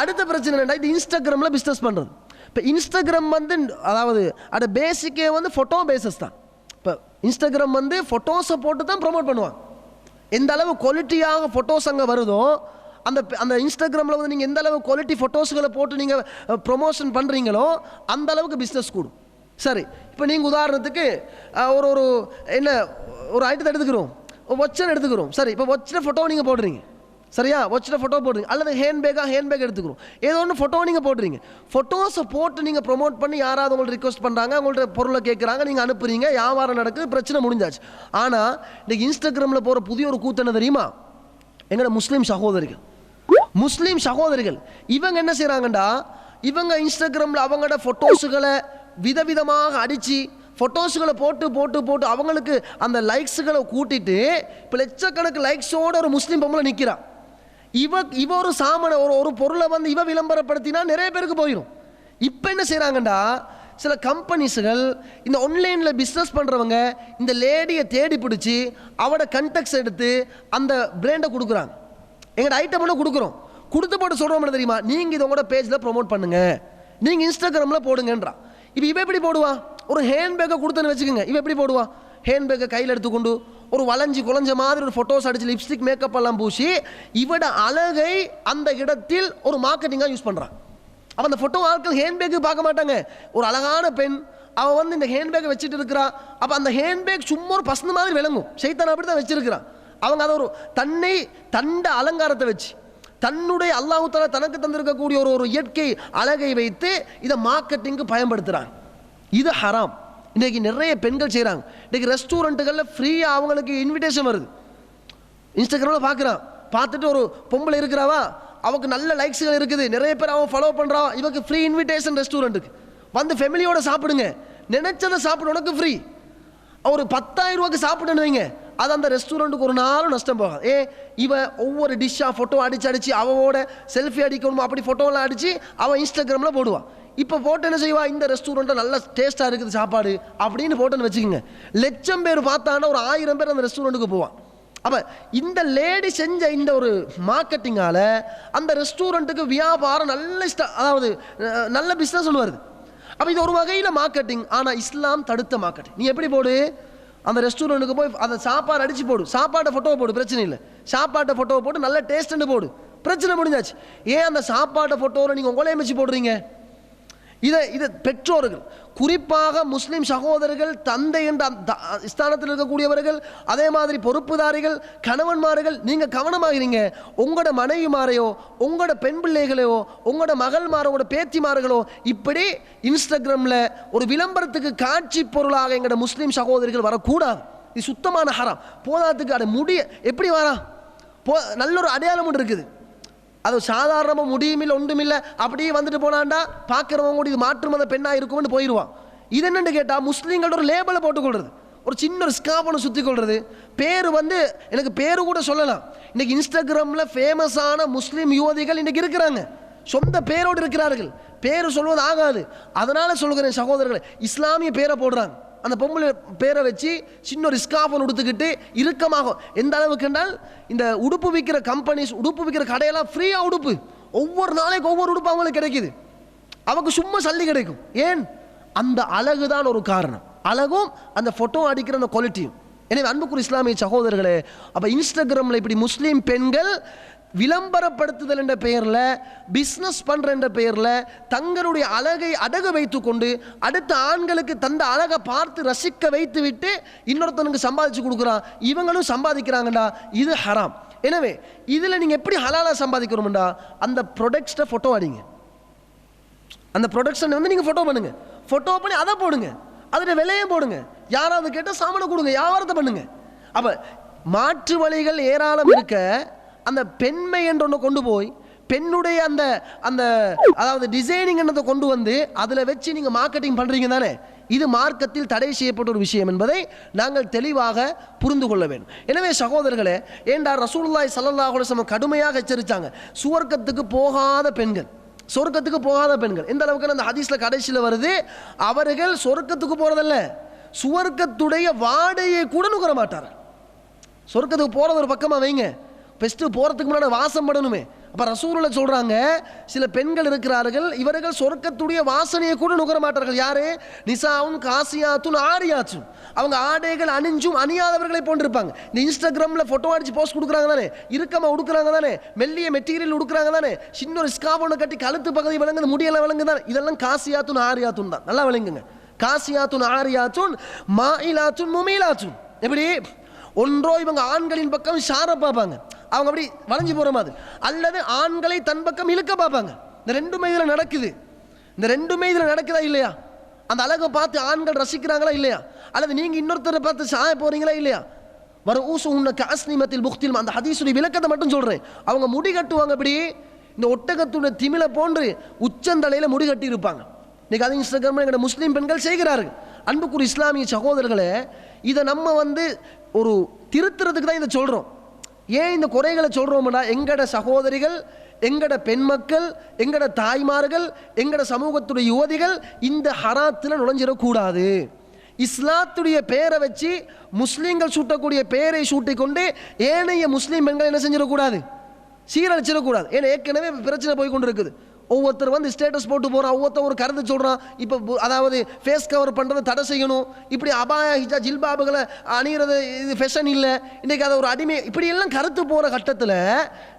அடுத்த பிரச்சனை என்னன்னா இது இன்ஸ்டாகிராமில் பிஸ்னஸ் பண்ணுறது இப்போ இன்ஸ்டாகிராம் வந்து அதாவது அட பேசிக்கே வந்து ஃபோட்டோ பேசஸ் தான். இப்போ இன்ஸ்டாகிராம் வந்து ஃபோட்டோஸை போட்டு தான் ப்ரொமோட் பண்ணுவாங்க. எந்த அளவு குவாலிட்டியாக ஃபோட்டோஸ் அங்கே வருதோ அந்த அந்த இன்ஸ்டாகிராமில் வந்து நீங்கள் எந்த அளவு குவாலிட்டி ஃபோட்டோஸ்களை போட்டு நீங்கள் ப்ரொமோஷன் பண்ணுறீங்களோ அந்த அளவுக்கு பிஸ்னஸ் கூடும். சரி இப்போ நீங்கள் உதாரணத்துக்கு ஒரு ஒரு என்ன ஒரு ஐட்டத்தை எடுத்துக்கிறோம். ஒச்சன் எடுத்துக்கிறோம். சரி இப்போ ஒச்சனை ஃபோட்டோ நீங்கள் போடுறீங்க. சரியா? வச்சுட்டு ஃபோட்டோ போடுறீங்க அல்லது ஹேண்ட் பேக்காக ஹேண்ட் பேக் எடுத்துக்கிறோம் ஏதோ ஒன்று ஃபோட்டோ நீங்கள் போடுறீங்க ஃபோட்டோஸை போட்டு நீங்கள் ப்ரொமோட் பண்ணி யாராவது உங்கள்ட்ட ரிக்வஸ்ட் பண்ணுறாங்க உங்கள்ட்ட பொருளை கேட்குறாங்க நீங்கள் அனுப்புறீங்க வியாபாரம் நடக்குது பிரச்சனை முடிஞ்சாச்சு. ஆனால் இன்றைக்கி இன்ஸ்டாகிராமில் போகிற புதிய ஒரு கூத்தனை தெரியுமா? எங்களோட முஸ்லீம் சகோதரிகள். முஸ்லீம் சகோதரிகள். இவங்க என்ன செய்கிறாங்கண்டா இவங்க இன்ஸ்டாகிராமில் அவங்களோட ஃபோட்டோஸுகளை விதவிதமாக அடித்து ஃபோட்டோஸுகளை போட்டு போட்டு போட்டு அவங்களுக்கு அந்த லைக்ஸுகளை கூட்டிட்டு இப்போ லட்சக்கணக்கு லைக்ஸோட ஒரு முஸ்லீம் பொம்பளை நிற்கிறான் இவ இவ ஒரு சாமனை ஒரு ஒரு பொருளை வந்து இவ விளம்பரப்படுத்தினா நிறைய பேருக்கு போயிடும் இப்போ என்ன செய்கிறாங்கண்டா சில கம்பெனிஸுகள் இந்த ஆன்லைனில் பிஸ்னஸ் பண்ணுறவங்க இந்த லேடியை தேடி பிடிச்சி அவட கண்டெக்ட்ஸ் எடுத்து அந்த பிராண்டை கொடுக்குறாங்க. எங்களோட ஐட்டம் ஒன்று கொடுக்குறோம். கொடுத்து போட்டு சொல்கிறோம் தெரியுமா? நீங்கள் இதை உங்களோட பேஜில் ப்ரோமோட் பண்ணுங்கள் நீங்கள் இன்ஸ்டாகிராமில் போடுங்கன்றா. இப்போ இவன் எப்படி போடுவா? ஒரு ஹேண்ட் பேக்கை வச்சுக்கோங்க. இவன் எப்படி போடுவான் ஹேண்ட் பேக்கை கையில் எடுத்துக்கொண்டு ஒரு வளைஞ்சி குழஞ்ச மாதிரி ஒரு ஃபோட்டோஸ் அடிச்சு லிப்ஸ்டிக் மேக்கப் எல்லாம் பூசி இவட அழகை அந்த இடத்தில் ஒரு மார்க்கெட்டிங்காக யூஸ் பண்ணுறான் அப்போ அந்த ஃபோட்டோ ஆட்கள் ஹேண்ட்பேக்கு பார்க்க மாட்டாங்க. ஒரு அழகான பெண் அவன் வந்து இந்த ஹேண்ட் பேக்கை வச்சுட்டு இருக்கிறா. அப்போ அந்த ஹேண்ட் பேக் சும்மா ஒரு பசங்க மாதிரி விளங்கும். சைத்தான் அப்படி தான் வச்சிருக்கிறான். அவங்க அதை ஒரு தன்னை தண்ட அலங்காரத்தை வச்சு தன்னுடைய அல்லாஹு தனக்கு தந்திருக்கக்கூடிய ஒரு ஒரு இயற்கை அழகை வைத்து இதை மார்க்கெட்டிங்க்கு பயன்படுத்துகிறாங்க இது ஹராம் இன்றைக்கி நிறைய பெண்கள் செய்கிறாங்க இன்றைக்கி ரெஸ்டாரண்ட்டுகளில் ஃப்ரீயாக அவங்களுக்கு இன்விடேஷன் வருது. இன்ஸ்டாகிராமில் பார்க்குறான் பார்த்துட்டு ஒரு பொம்பளை இருக்கிறாவா? அவனுக்கு நல்ல லைக்ஸுகள் இருக்குது. நிறைய பேர் அவன் ஃபாலோ பண்ணுறான் இவக்கு ஃப்ரீ இன்விடேஷன் ரெஸ்டாரண்ட்டுக்கு வந்து ஃபேமிலியோட சாப்பிடுங்க. நினைச்சதை சாப்பிடு உனக்கு ஃப்ரீ ஒரு பத்தாயிரம் ரூபாய்க்கு சாப்பிடுன்னு வைங்க. அது அந்த ரெஸ்டாரண்ட்டுக்கு ஒரு நாளும் நஷ்டம் போகும் ஏ இவன் ஒவ்வொரு டிஷ்ஷாக ஃபோட்டோ அடிச்சு அடிச்சு அவனோட செல்ஃபி அடிக்கணுமோ? அப்படி ஃபோட்டோலாம் அடித்து அவன் இன்ஸ்டாகிராமில் போடுவான். இப்போ போட்டு என்ன செய்வா? இந்த ரெஸ்டாரண்ட்டில் நல்ல டேஸ்ட்டாக இருக்குது சாப்பாடு. அப்படின்னு போட்டோன்னு வச்சுக்கோங்க. லட்சம் பேர் பார்த்தான்னா ஒரு ஆயிரம் பேர் அந்த ரெஸ்டாரண்ட்டுக்கு போவான். அப்போ இந்த லேடி செஞ்ச இந்த ஒரு மார்க்கெட்டிங்கால் அந்த ரெஸ்டாரண்ட்டுக்கு வியாபாரம் நல்ல இஷ்ட அதாவது நல்ல பிஸ்னஸ் ஒன்று வருது அப்போ இது ஒரு வகையில் மார்க்கெட்டிங் ஆனால் இஸ்லாம் தடுத்த மார்க்கெட்டிங் நீ எப்படி போடு? அந்த ரெஸ்டாரண்ட்டுக்கு போய் அந்த சாப்பாடு அடித்து போடு. சாப்பாட்டை ஃபோட்டோ போடு பிரச்சனை இல்லை. சாப்பாட்டை ஃபோட்டோவை போட்டு நல்ல டேஸ்ட்டுன்னு போடு. பிரச்சனை முடிஞ்சாச்சு. ஏன் அந்த சாப்பாட்டை ஃபோட்டோவில் நீங்கள் உங்களையும் வச்சு போடுறீங்க? இதை இதை பெற்றோர்கள் குறிப்பாக முஸ்லீம் சகோதரர்கள் தந்தை என்ற அந்த ஸ்தானத்தில் இருக்கக்கூடியவர்கள் அதே மாதிரி பொறுப்புதாரிகள் கணவன்மார்கள் நீங்கள் கவனமாகிறீங்க உங்களோட மனைவிமாரையோ உங்களோட பெண் பிள்ளைகளையோ உங்களோட மகள்மாரோட பேத்திமார்களோ இப்படி இன்ஸ்டாகிராமில் ஒரு விளம்பரத்துக்கு காட்சி பொருளாக எங்களோட முஸ்லீம் சகோதரிகள் வரக்கூடாது. இது சுத்தமான ஹரம். போதாத்துக்கு அதை முடிய எப்படி வரா? போ நல்ல ஒரு அடையாளம் ஒன்று இருக்குது. அது சாதாரணமாக முடியுமில்ல ஒன்றுமில்லை அப்படியே வந்துட்டு போனாண்டா பார்க்குறவங்க கூட இது மாற்று மத பெண்ணாக இருக்கும்னு போயிடுவான் இது என்னென்னு கேட்டால் முஸ்லீம்களோட ஒரு லேபிளை போட்டுக்கொள்வது ஒரு சின்ன ஒரு ஸ்காப் சுற்றி கொள்வது பேர் வந்து எனக்கு பேர் கூட சொல்லலாம். இன்றைக்கி இன்ஸ்டாகிராமில் ஃபேமஸான முஸ்லீம் யுவதிகள் இன்றைக்கி இருக்கிறாங்க. சொந்த பேரோடு இருக்கிறார்கள். பேர் சொல்வது ஆகாது. அதனால் சொல்கிறேன் சகோதரர்கள் இஸ்லாமிய பேரை போடுறாங்க. அந்த பொம்பளை பேரை வச்சு சின்ன ஒரு ஸ்காஃபன் உடுத்துக்கிட்டு இறுக்கமாகும். எந்த அளவுக்கு என்றால் இந்த உடுப்பு விற்கிற கம்பெனிஸ் உடுப்பு விற்கிற கடையெல்லாம் ஃப்ரீயாக உடுப்பு. ஒவ்வொரு நாளைக்கு ஒவ்வொரு உடுப்பு அவங்களுக்கு கிடைக்குது. அவங்க சும்மா சல்லி கிடைக்கும். ஏன்? அந்த அழகு தான் ஒரு காரணம். அழகும் அந்த ஃபோட்டோ அடிக்கிற அந்த குவாலிட்டியும் எனவே அன்புக்குரிய இஸ்லாமிய சகோதரர்களே அப்போ இன்ஸ்டாகிராமில் இப்படி முஸ்லீம் பெண்கள் விளம்பரப்படுத்துதல் என்ற பெயரில் பிஸ்னஸ் பண்ணுற என்ற பெயரில் தங்களுடைய அழகை அடகு வைத்துக்கொண்டு அடுத்த ஆண்களுக்கு தந்த அழகை பார்த்து ரசிக்க வைத்து விட்டு இன்னொருத்தனுக்கு சம்பாதிச்சு கொடுக்குறான். இவங்களும் சம்பாதிக்கிறாங்கடா இது ஹராம். எனவே இதில் நீங்கள் எப்படி ஹலாலாக சம்பாதிக்கிறோம்டா அந்த ப்ரொடக்ட்ஸை ஃபோட்டோ அடிங்க. அந்த ப்ரொடக்ஷனை வந்து நீங்கள் ஃபோட்டோ பண்ணுங்கள் ஃபோட்டோ பண்ணி அதை போடுங்க. அதில் விலையும் போடுங்க. யாராவது கேட்டால் சாமனை கொடுங்க வியாபாரத்தை பண்ணுங்க. அப்போ மாற்று வழிகள் ஏராளம் இருக்க அந்த பெண்மை என்ற ஒன்று கொண்டு போய் பெண்ணுடைய அந்த அந்த அதாவது டிசைனிங் என்னத்தை கொண்டு வந்து அதில் வச்சு நீங்கள் மார்க்கெட்டிங் பண்ணுறீங்க தானே? இது மார்க்கத்தில் தடை செய்யப்பட்ட ஒரு விஷயம் என்பதை நாங்கள் தெளிவாக புரிந்து கொள்ள வேண்டும். எனவே சகோதரர்களே ஏண்டா ரசூல்லாய் ஸல்லல்லாஹு கடுமையாக எச்சரித்தாங்க சுவர்க்கத்துக்கு போகாத பெண்கள் சொர்க்கத்துக்கு போகாத பெண்கள். எந்த அளவுக்கு அந்த ஹதீஸில் கடைசியில் வருது? அவர்கள் சொர்க்கத்துக்கு போறதல்ல. சுவர்க்கத்துடைய வாடையை கூட நுகர மாட்டார். சொர்க்கத்துக்கு போகிறது ஒரு பக்கமாக வைங்க. ஃபஸ்ட்டு போகிறதுக்கு முன்னாடி வாசம் படணுமே அப்போ ரசூரில் சொல்கிறாங்க சில பெண்கள் இருக்கிறார்கள் இவர்கள் சொர்க்கத்துடைய வாசனையை கூட நுகர மாட்டார்கள். யாரு? நிசாவும் காசியாத்தும் ஆரியாச்சும் அவங்க ஆடைகள் அணிஞ்சும் அணியாதவர்களை போன்றிருப்பாங்க. இந்த இன்ஸ்டாகிராமில் ஃபோட்டோ அடிச்சு போஸ்ட் கொடுக்குறாங்க தானே இறுக்கமாக உடுக்குறாங்க தானே மெல்லிய மெட்டீரியல் உடுக்குறாங்க தானே சின்ன ஒரு ஸ்காப் ஒன்று கட்டி கழுத்து பகுதி விளங்குது முடியெல்லாம் விளங்குதான் இதெல்லாம் காசியாத்தும் ஆரியாத்தும் தான். நல்லா விளங்குங்க. காசியாத்துன் ஆரியாத்துன் மாயிலாத்துன் முமீலாத்துன். எப்படி? ஒன்றோ இவங்க ஆண்களின் பக்கம் ஷார பார்ப்பாங்க. அவங்க அப்படி வளைஞ்சு போகிற மாதிரி. அல்லது ஆண்களை தன் பக்கம் இழுக்க பார்ப்பாங்க. இந்த ரெண்டுமே இதில் நடக்குது. இந்த ரெண்டுமே இதில் நடக்குதா இல்லையா? அந்த அழகை பார்த்து ஆண்கள் ரசிக்கிறாங்களா இல்லையா? அல்லது நீங்கள் இன்னொருத்தரை பார்த்து சாய போகிறீங்களா இல்லையா? வர ஊசு உன்ன காஸ்னிமத்தில் புக்தில் அந்த ஹதீசுடைய விளக்கத்தை மட்டும் சொல்கிறேன் அவங்க முடி கட்டுவாங்க அப்படி. இந்த ஒட்டகத்துடைய திமிலை போன்று உச்சந்தலையில் முடி கட்டி இருப்பாங்க இன்னைக்கு அது இன்ஸ்டாகிராமில் எங்களோட முஸ்லீம் பெண்கள் செய்கிறார்கள். அன்புக்குரிய இஸ்லாமிய சகோதரர்களே இதை நம்ம வந்து ஒரு திருத்துறதுக்கு தான் இதை சொல்கிறோம் ஏன் இந்த குறைகளை சொல்கிறோம்னா எங்கட சகோதரிகள் எங்கட பெண் மக்கள் எங்கட தாய்மார்கள் எங்கட சமூகத்துடைய யுவதிகள் இந்த ஹராத்தில் நுழைஞ்சிடக்கூடாது. இஸ்லாத்துடைய பேரை வச்சு முஸ்லீம்கள் சூட்டக்கூடிய பேரை சூட்டிக்கொண்டு ஏனைய முஸ்லீம் பெண்கள் என்ன செஞ்சிடக்கூடாது? சீரழிச்சிடக்கூடாது. ஏன்னா ஏற்கனவே பிரச்சனை போய் கொண்டு இருக்குது ஒவ்வொருத்தர் வந்து ஸ்டேட்டஸ் போட்டு போகிறான் ஒவ்வொருத்தர் ஒரு கருத்து சொல்கிறான் இப்போ அதாவது ஃபேஸ் கவர் பண்ணுறது தடை செய்யணும். இப்படி அபாய ஹிஜா ஜில்பாபுகளை அணிகிறது இது ஃபெஷன் இல்லை. இன்றைக்கி அதை ஒரு அடிமை இப்படி எல்லாம் கருத்து போகிற கட்டத்தில்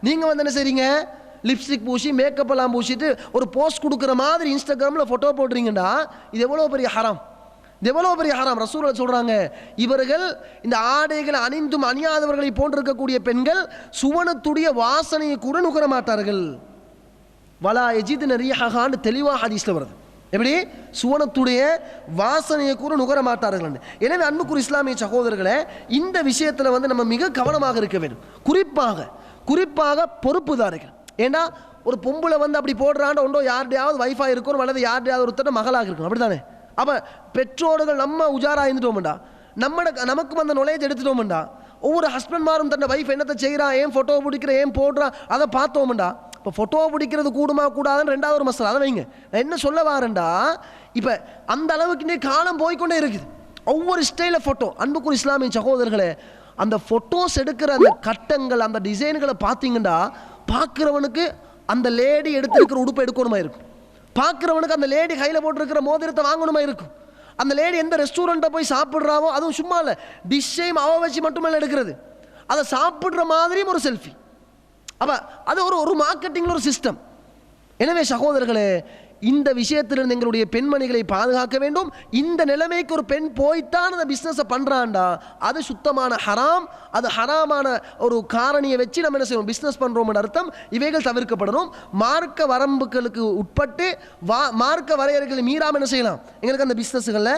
நீங்கள் வந்து என்ன செய்றீங்க? லிப்ஸ்டிக் பூசி மேக்கப் எல்லாம் பூசிட்டு ஒரு போஸ்ட் கொடுக்குற மாதிரி இன்ஸ்டாகிராமில் ஃபோட்டோ போடுறீங்கடா இது எவ்வளோ பெரிய ஹரம் இது எவ்வளோ பெரிய ஹராம் ரசூலில் சொல்கிறாங்க இவர்கள் இந்த ஆடைகளை அணிந்தும் அணியாதவர்களை போன்றிருக்கக்கூடிய பெண்கள் சுவனத்துடைய வாசனையை கூட நுகர மாட்டார்கள். வலா எஜித் நரியஹான்னு தெளிவாக ஹதீஸில் வருது. எப்படி? சுவனத்துடைய வாசனையை கூட நுகர மாட்டார்கள் எனவே அன்புக்குரிய இஸ்லாமிய சகோதரர்களை இந்த விஷயத்தில் வந்து நம்ம மிக கவனமாக இருக்க வேண்டும். குறிப்பாக குறிப்பாக பொறுப்புதாரர்கள் ஏன்னா ஒரு பொம்பளை வந்து அப்படி போடுறான்னு ஒன்றோ யார்டையாவது வைஃபாக இருக்கணும் அல்லது யார்டையாவது ஒருத்தர் மகளாக இருக்கணும். அப்படி தானே அப்போ பெற்றோர்கள் நம்ம உஜாராக இருந்துட்டோம்டா நம்ம நமக்கும் அந்த நுழைய எடுத்துட்டோம்டா. ஒவ்வொரு ஹஸ்பண்ட்மாரும் தன்னை வைஃப் என்னத்தை செய்கிறான் ஏன் ஃபோட்டோ பிடிக்கிற ஏன் போடுறான் அதை பார்த்தோம்டா. இப்போ ஃபோட்டோ பிடிக்கிறது கூடுமா கூடாதுன்னு ரெண்டாவது ஒரு மசாலா அதை வைங்க. நான் என்ன சொல்ல வரேன்டா இப்போ அந்த அளவுக்கு இன்னைக்கு காலம் போய்க்கொண்டே இருக்குது. ஒவ்வொரு ஸ்டைலில் ஃபோட்டோ அன்புக்குரிய இஸ்லாமிய சகோதரர்களே அந்த ஃபோட்டோஸ் எடுக்கிற அந்த கட்டங்கள் அந்த டிசைன்களை பார்த்தீங்கன்னா பார்க்குறவனுக்கு அந்த லேடி எடுத்திருக்கிற உடுப்பை எடுக்கணுமா இருக்கும். பார்க்குறவனுக்கு அந்த லேடி கையில் போட்டிருக்கிற மோதிரத்தை வாங்கணுமா இருக்கும். அந்த லேடி எந்த ரெஸ்டாரண்ட்டை போய் சாப்பிட்றாவோ அதுவும் சும்மா இல்லை. டிஷ்ஷையும் அவ வச்சு மட்டுமே எடுக்கிறது. அதை சாப்பிட்ற மாதிரியும் ஒரு செல்ஃபி அப்போ அது ஒரு ஒரு மார்க்கெட்டிங்கில் ஒரு சிஸ்டம் எனவே சகோதரர்களே இந்த விஷயத்திலிருந்து எங்களுடைய பெண்மணிகளை பாதுகாக்க வேண்டும். இந்த நிலைமைக்கு ஒரு பெண் போய்த்தான் அந்த பிஸ்னஸை பண்ணுறான்டா அது சுத்தமான ஹராம் அது ஹராமான ஒரு காரணியை வச்சு நம்ம என்ன செய்வோம் பிஸ்னஸ் பண்ணுறோம்னு அர்த்தம். இவைகள் தவிர்க்கப்படணும். மார்க்க வரம்புகளுக்கு உட்பட்டு வா மார்க்க வரையறைகளை மீறாமல் என்ன செய்யலாம்? எங்களுக்கு அந்த பிஸ்னஸ்களில்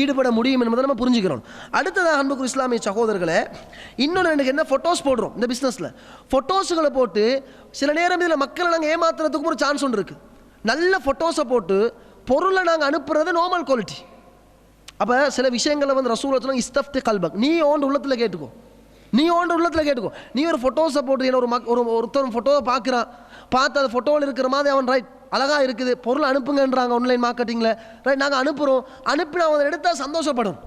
ஈடுபட முடியும் என்பதை நம்ம புரிஞ்சுக்கிறோம். அடுத்ததாக அன்புக்கு இஸ்லாமிய சகோதரர்களை இன்னொன்று எனக்கு என்ன ஃபோட்டோஸ் போடுறோம் இந்த பிஸ்னஸில் ஃபோட்டோஸுகளை போட்டு சில நேரம் இதில் மக்களை நாங்கள் ஏமாத்துறதுக்கும் ஒரு சான்ஸ் ஒன்று இருக்குது நல்ல ஃபோட்டோஸை போட்டு பொருளை நாங்கள் அனுப்புறது நார்மல் குவாலிட்டி அப்போ சில விஷயங்களை வந்து ரசூல் சொன்னாங்க இஸ்தஃப்தி கல்பக். நீ ஓண்டு உள்ளத்தில் கேட்டுக்கோ. நீ ஓண்டு உள்ளத்தில் கேட்டுக்கோ. நீ ஒரு ஃபோட்டோஸை போட்டு என்ன ஒரு மக் ஒரு ஒருத்தர் ஃபோட்டோவை பார்க்குறான். பார்த்து அந்த ஃபோட்டோவில் இருக்கிற மாதிரி அவன் ரைட் அழகாக இருக்குது. பொருள் அனுப்புங்கன்றாங்க ஆன்லைன் மார்க்கெட்டிங்கில் ரைட் நாங்கள் அனுப்புகிறோம் அனுப்பினா அவன் எடுத்தால் சந்தோஷப்படும்.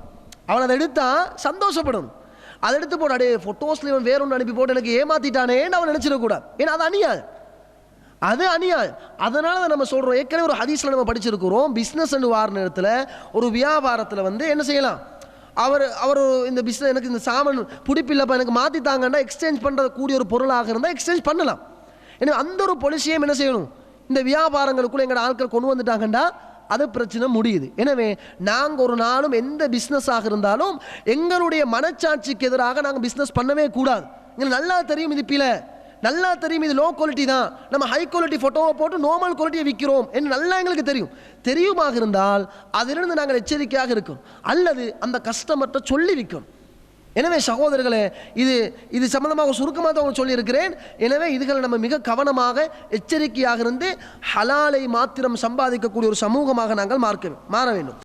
அவன் அதை எடுத்தால் சந்தோஷப்படும். அதை எடுத்து போட அடே ஃபோட்டோஸில் இவன் வேற ஒன்று அனுப்பி போட்டு எனக்கு ஏமாத்திட்டானேன்னு அவன் நினச்சிடக்கூடாது. ஏன்னா அது அணியாது அது அநியாயம். அதனால நம்ம சொல்கிறோம் ஏற்கனவே ஒரு ஹதீஸில் நம்ம படிச்சிருக்கிறோம். பிஸ்னஸ் வார நேரத்தில் ஒரு வியாபாரத்தில் வந்து என்ன செய்யலாம்? அவர் அவர் இந்த பிஸ்னஸ் எனக்கு இந்த சாமான் பிடிப்பில்லப்பா எனக்கு மாற்றி தாங்கன்னா எக்ஸ்சேஞ்ச் பண்ணுற கூடிய ஒரு பொருளாக இருந்தால் எக்ஸ்சேஞ்ச் பண்ணலாம். எனவே அந்த ஒரு பொலிசியும் என்ன செய்யணும்? இந்த வியாபாரங்களுக்குள்ள எங்களோட ஆட்கள் கொண்டு வந்துட்டாங்கண்டா அது பிரச்சனை முடியுது. எனவே நாங்கள் ஒரு நாளும் எந்த பிஸ்னஸாக இருந்தாலும் எங்களுடைய மனச்சாட்சிக்கு எதிராக நாங்கள் பிஸ்னஸ் பண்ணவே கூடாது. எங்களுக்கு நல்லா தெரியும் இது பில நல்லா தெரியும் இது லோ குவாலிட்டி தான். நம்ம ஹை குவாலிட்டி ஃபோட்டோவை போட்டு நார்மல் குவாலிட்டியை விற்கிறோம் என்று நல்லா எங்களுக்கு தெரியும். தெரியுமாக இருந்தால் அதிலிருந்து நாங்கள் எச்சரிக்கையாக இருக்கோம். அல்லது அந்த கஸ்டமர்கிட்ட சொல்லி விற்கணும் எனவே சகோதரர்களே இது இது சம்பந்தமாக சுருக்கமாக தான் சொல்லியிருக்கிறேன். எனவே இதுகளை நம்ம மிக கவனமாக எச்சரிக்கையாக இருந்து ஹலாலை மாத்திரம் சம்பாதிக்கக்கூடிய ஒரு சமூகமாக நாங்கள் மார்க்க மாற வேண்டும்.